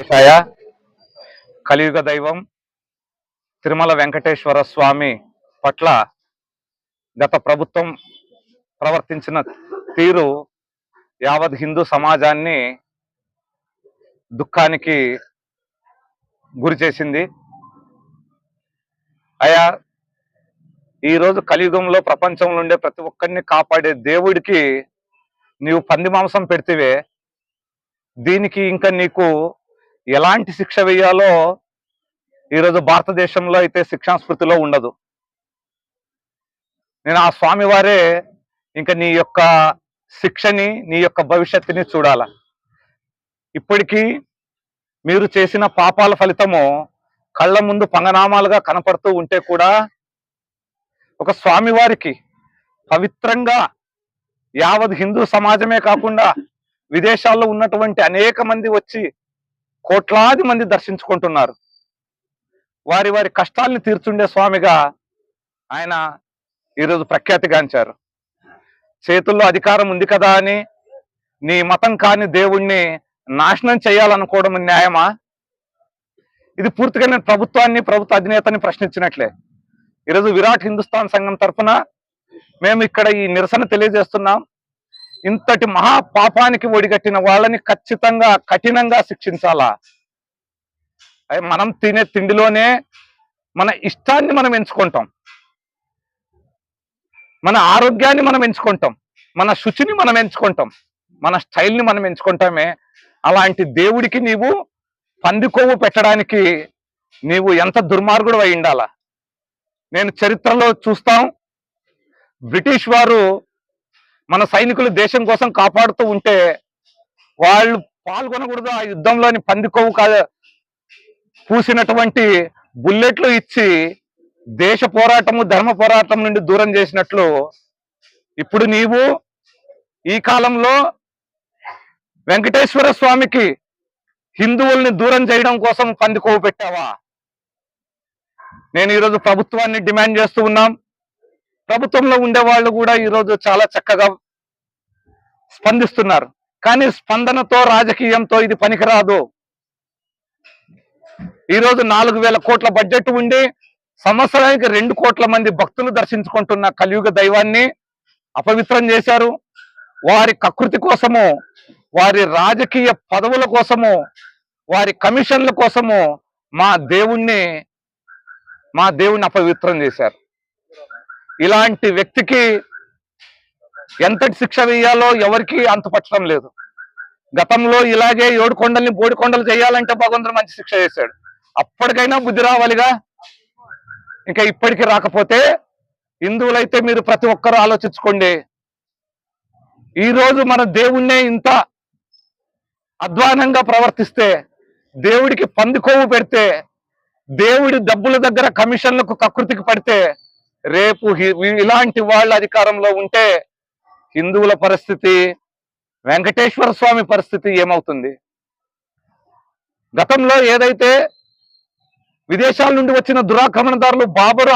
ఛాయ కలియుగ దైవం తిరుమల వెంకటేశ్వర స్వామి పట్ల గత ప్రభుత్వం ప్రవర్తించిన తీరు యావత్ హిందూ సమాజాన్ని దుఃఖానికి గురి చేసింది. అయా ఈరోజు కలియుగంలో ప్రపంచంలో ఉండే ప్రతి ఒక్కరిని కాపాడే దేవుడికి నీవు పంది మాంసం పెడితేవే. దీనికి ఇంకా నీకు ఎలాంటి శిక్ష వేయాలో ఈరోజు భారతదేశంలో అయితే శిక్షాస్మృతిలో ఉండదు. నేను ఆ స్వామివారే ఇంకా నీ యొక్క శిక్షని నీ యొక్క భవిష్యత్తుని చూడాల. ఇప్పటికీ మీరు చేసిన పాపాల ఫలితము కళ్ళ ముందు పంగనామాలుగా కనపడుతూ ఉంటే కూడా ఒక స్వామివారికి పవిత్రంగా యావత్ హిందూ సమాజమే కాకుండా విదేశాల్లో ఉన్నటువంటి అనేక మంది వచ్చి కోట్లాది మంది దర్శించుకుంటున్నారు. వారి వారి కష్టాల్ని తీర్చుండే స్వామిగా ఆయన ఈరోజు ప్రఖ్యాతిగాంచారు. చేతుల్లో అధికారం ఉంది కదా అని నీ మతం కాని దేవుణ్ణి నాశనం చేయాలనుకోవడం న్యాయమా? ఇది పూర్తిగా నేను ప్రభుత్వాన్ని ప్రభుత్వ అధినేతని ప్రశ్నించినట్లే. ఈరోజు విరాట్ హిందుస్థాన్ సంఘం తరఫున మేము ఇక్కడ ఈ నిరసన తెలియజేస్తున్నాం. ఇంతటి మహా పాపానికి ఒడిగట్టిన వాళ్ళని ఖచ్చితంగా కఠినంగా శిక్షించాలా? మనం తినే తిండిలోనే మన ఇష్టాన్ని మనం ఎంచుకుంటాం. మన ఆరోగ్యాన్ని మనం ఎంచుకుంటాం. మన శుచిని మనం ఎంచుకుంటాం. మన స్టైల్ని మనం ఎంచుకుంటామే. అలాంటి దేవుడికి నీవు పందికొవ్వు పెట్టడానికి నీవు ఎంత దుర్మార్గుడు అయి ఉండాలా? నేను చరిత్రలో చూస్తాం. బ్రిటిష్ వారు మన సైనికులు దేశం కోసం కాపాడుతూ ఉంటే వాళ్ళు పాల్గొనకూడదు ఆ యుద్ధంలోని పందికొవ్వు కా పూసినటువంటి బుల్లెట్లు ఇచ్చి దేశ పోరాటము ధర్మ పోరాటం నుండి దూరం చేసినట్లు ఇప్పుడు నీవు ఈ కాలంలో వెంకటేశ్వర స్వామికి హిందువుల్ని దూరం చేయడం కోసం పందికొవ్వు పెట్టావా? నేను ఈరోజు ప్రభుత్వాన్ని డిమాండ్ చేస్తూ ఉన్నాం. ప్రభుత్వంలో ఉండే వాళ్ళు కూడా ఈరోజు చాలా చక్కగా స్పందిస్తున్నారు. కానీ స్పందనతో రాజకీయంతో ఇది పనికిరాదు. ఈరోజు నాలుగు వేల కోట్ల బడ్జెట్ ఉండి సంవత్సరానికి రెండు కోట్ల మంది భక్తులు దర్శించుకుంటున్న కలియుగ దైవాన్ని అపవిత్రం చేశారు. వారి కకృతి కోసము వారి రాజకీయ పదవుల కోసము వారి కమిషన్ల కోసము మా దేవుణ్ణి మా దేవుణ్ణి అపవిత్రం చేశారు. ఇలాంటి వ్యక్తికి ఎంతటి శిక్ష వేయాలో ఎవరికి అంతుపట్టడం లేదు. గతంలో ఇలాగే ఏడు కొండల్ని బోడి కొండలు చేయాలంటే భగవంతుడు మంచి శిక్ష చేశాడు అప్పటికైనా బుద్ధి రావాలిగా? ఇంకా ఇప్పటికి రాకపోతే హిందువులైతే మీరు ప్రతి ఒక్కరూ ఆలోచించుకోండి. ఈ రోజు మన దేవుణ్ణే ఇంత అధ్వానంగా ప్రవర్తిస్తే దేవుడికి పందుకోవు పెడితే దేవుడి డబ్బుల దగ్గర కమిషన్లకు కకృతికి పడితే రేపు ఇలాంటి వాళ్ళ అధికారంలో ఉంటే హిందువుల పరిస్థితి వెంకటేశ్వర స్వామి పరిస్థితి ఏమవుతుంది? గతంలో ఏదైతే విదేశాల నుండి వచ్చిన దురాక్రమణదారులు బాబరు